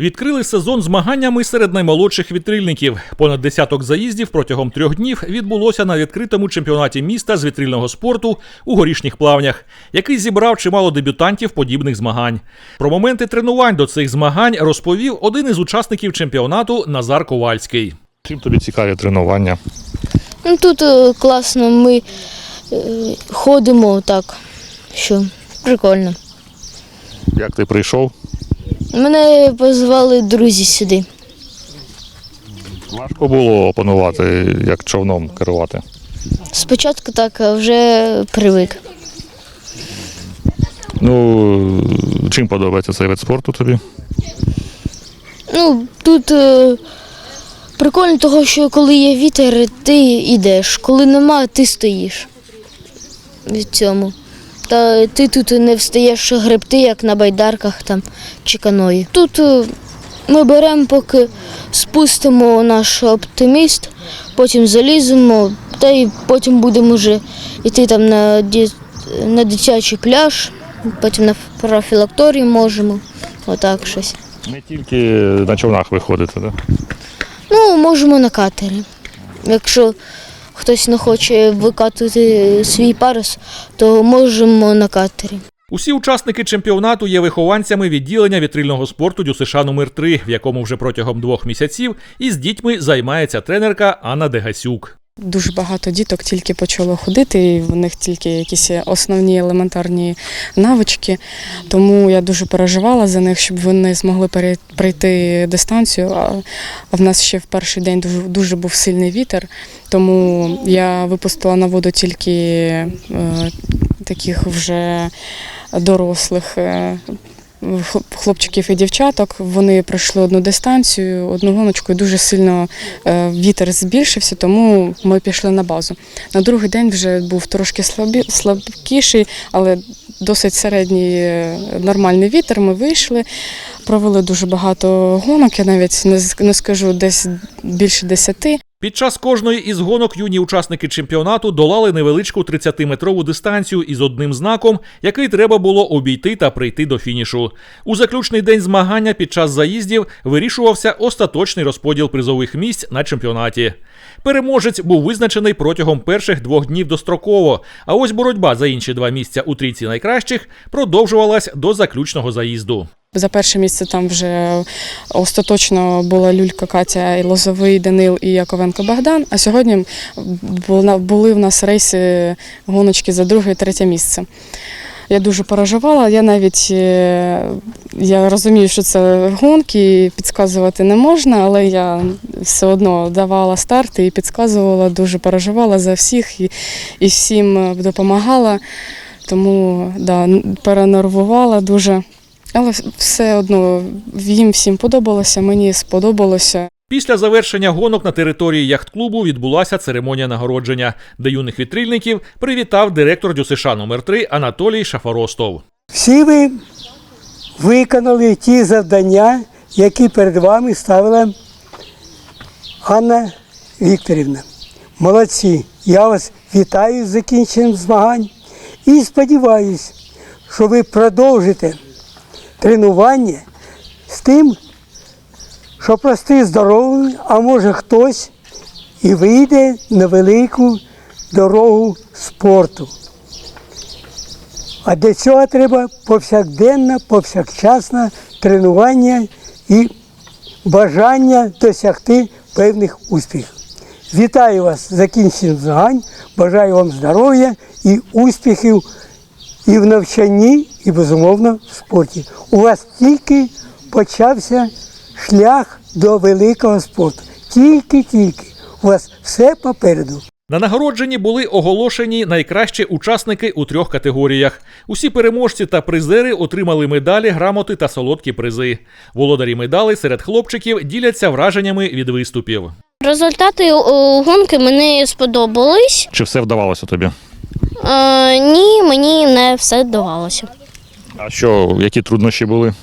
Відкрили сезон змаганнями серед наймолодших вітрильників. Понад десяток заїздів протягом трьох днів відбулося на відкритому чемпіонаті міста з вітрильного спорту у горішніх плавнях, який зібрав чимало дебютантів подібних змагань. Про моменти тренувань до цих змагань розповів один із учасників чемпіонату Назар Ковальський. Чим тобі цікаві тренування? Ну, тут е, класно, ми е, ходимо так, що прикольно. Як ти прийшов? Мене позвали друзі сюди. Важко було опанувати, як човном керувати. Спочатку так, а вже привик. Ну, чим подобається цей вид спорту тобі? Ну, тут е, прикольно того, що коли є вітер, ти йдеш, коли нема, ти стоїш від цьому. Та ти тут не встаєш гребти, як на байдарках там чи каної. Тут е, ми беремо, поки спустимо наш оптиміст, потім заліземо, та й потім будемо вже йти там на, ді- на дитячий пляж, потім на профілакторію можемо. Отак щось. Не тільки на човнах виходити, так? Ну, можемо на катері. Якщо хтось не хоче викатувати свій парус, то можемо на катері. Усі учасники чемпіонату є вихованцями відділення вітрильного спорту ДЮСШ номер 3 в якому вже протягом двох місяців із дітьми займається тренерка Анна Дегасюк. Дуже багато діток тільки почало ходити, і в них тільки якісь основні елементарні навички. Тому я дуже переживала за них, щоб вони змогли пройти дистанцію. А в нас ще в перший день дуже, дуже був сильний вітер, тому я випустила на воду тільки е, таких вже дорослих. е, Хлопчиків і дівчаток вони пройшли одну дистанцію, одну гоночку, і дуже сильно е, вітер збільшився, тому ми пішли на базу. На другий день вже був трошки слабкіший, але досить середній е, нормальний вітер. Ми вийшли, провели дуже багато гонок. Я навіть не, скажу десь більше десяти. Під час кожної із гонок юні учасники чемпіонату долали невеличку 30-метрову дистанцію із одним знаком, який треба було обійти та прийти до фінішу. У заключний день змагання під час заїздів вирішувався остаточний розподіл призових місць на чемпіонаті. Переможець був визначений протягом перших двох днів достроково. А ось боротьба за інші два місця у трійці найкращих продовжувалась до заключного заїзду. За перше місце там вже остаточно була Люлька Катя, і Лозовий, Данил і Яковенко Богдан. А сьогодні були в нас рейси гоночки за друге і третє місце. Я дуже переживала. Я навіть е, я розумію, що це гонки, підказувати не можна, але я все одно давала старти і підказувала, дуже переживала за всіх і, і всім е, допомагала. Тому да, перенервувала дуже. Але все одно їм всім подобалося, мені сподобалося. Після завершення гонок на території яхт-клубу відбулася церемонія нагородження, де юних вітрильників привітав директор ДЮСШ номер 3 Анатолій Шафоростов. Всі ви виконали ті завдання, які перед вами ставила Анна Вікторівна. Молодці! Я вас вітаю з закінченням змагань і сподіваюся, що ви продовжите тренування з тим, щоб рости здоровим, а може хтось і вийде на велику дорогу спорту. А для цього треба повсякденне, повсякчасне тренування і бажання досягти певних успіхів. Вітаю вас закінченням змагань, бажаю вам здоров'я і успіхів і в навчанні, і, безумовно, в спорті. У вас тільки почався шлях до великого спорту. Тільки-тільки. У вас все попереду. На нагородженні були оголошені найкращі учасники у трьох категоріях. Усі переможці та призери отримали медалі, грамоти та солодкі призи. Володарі медалей серед хлопчиків діляться враженнями від виступів. Результати е, гонки мені сподобались. Чи все вдавалося тобі? Е, ні, мені не все вдавалося. А що, які труднощі були? Е,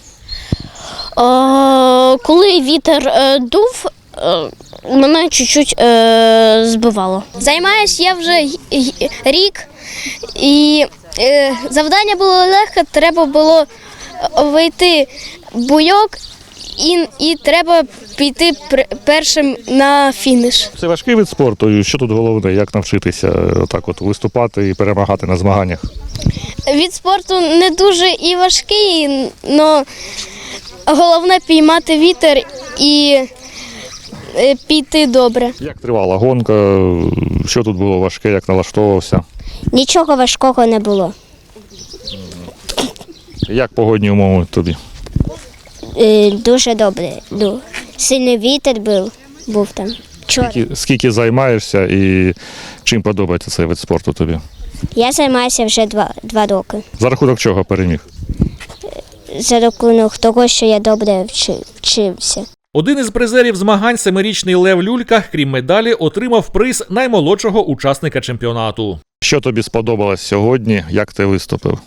коли вітер е, дув, е, мене чуть-чуть е, збивало. Займаюся я вже й- й- рік, і е, завдання було легке, треба було вийти в буйок і, і треба піти пр- першим на фініш. Це важкий вид спорту. І що тут головне, як навчитися е, отак от виступати і перемагати на змаганнях? Від спорту не дуже і важкий, але головне піймати вітер і е, піти добре. Як тривала гонка? Що тут було важке, як налаштовувався? Нічого важкого не було. Як погодні умови тобі? Е, Дуже добре. Ну, Сильний вітер був, був там. Скільки, скільки займаєшся і чим подобається цей вид спорту тобі? Я займаюся вже два, два роки. За рахунок чого переміг? За рахунок того, що я добре вчився. Один із призерів змагань, семирічний Лев Люлька, крім медалі, отримав приз наймолодшого учасника чемпіонату. Що тобі сподобалось сьогодні? Як ти виступив?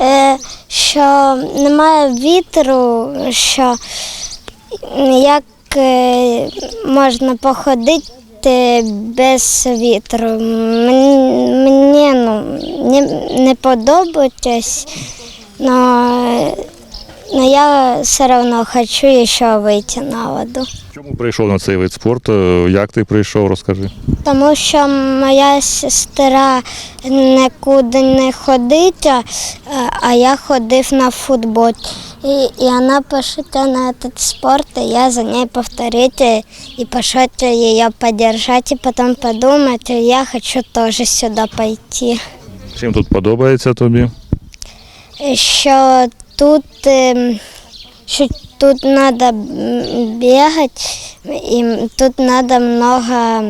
Е, що немає вітру, що як е, можна походити без вітру. Мені, ну, не, подобається, але я все одно хочу ще вийти на воду. Чому прийшов на цей вид спорту? Як ти прийшов, розкажи. Тому що моя сестра нікуди не ходить, а- я ходив на футбол. И, и она пошла на этот спорт, и я за ней повторить и, и пошла ее поддержать, и потом подумать, я хочу тоже сюда пойти. Чим тут подобається тобі? Що тут, ем, що тут треба бігати, і тут треба много,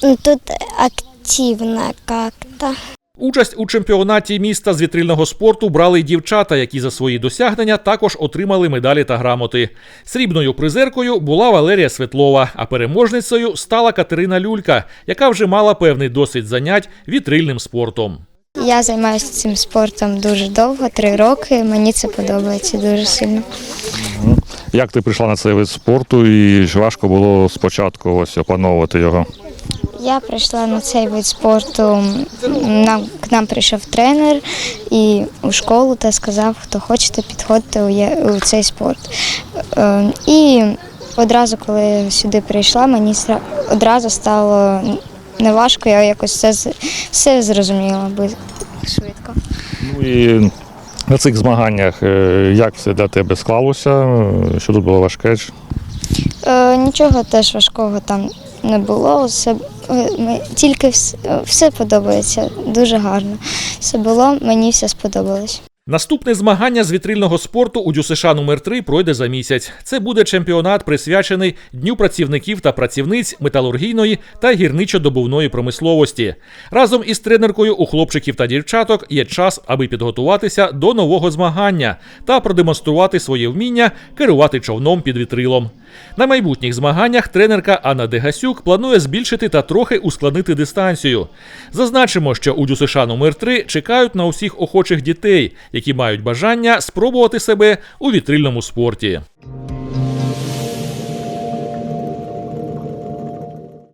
тут активно как-то. Участь у чемпіонаті міста з вітрильного спорту брали й дівчата, які за свої досягнення також отримали медалі та грамоти. Срібною призеркою була Валерія Светлова, а переможницею стала Катерина Люлька, яка вже мала певний досвід занять вітрильним спортом. Я займаюся цим спортом дуже довго, три роки. Мені це подобається дуже сильно. Як ти прийшла на цей вид спорту і важко було спочатку ось опановувати його? Я прийшла на цей вид спорту. Нам к нам прийшов тренер і у школу та сказав, хто хочете, підходьте у, цей спорт. Е, І одразу, коли сюди прийшла, мені одразу стало неважко, я якось все, все зрозуміла швидко. Ну і на цих змаганнях е, як все для тебе склалося? Що тут було важке? Е, нічого теж важкого там не було. Все, е, ми- тільки все, все подобається, дуже гарно. Все було, мені все сподобалось. Наступне змагання з вітрильного спорту у ДЮСШ номер 3 пройде за місяць. Це буде чемпіонат, присвячений Дню працівників та працівниць металургійної та гірничодобувної промисловості. Разом із тренеркою у хлопчиків та дівчаток є час, аби підготуватися до нового змагання та продемонструвати своє вміння керувати човном під вітрилом. На майбутніх змаганнях тренерка Анна Дегасюк планує збільшити та трохи ускладнити дистанцію. Зазначимо, що у ДЮСШ номер 3 чекають на усіх охочих дітей, які мають бажання спробувати себе у вітрильному спорті.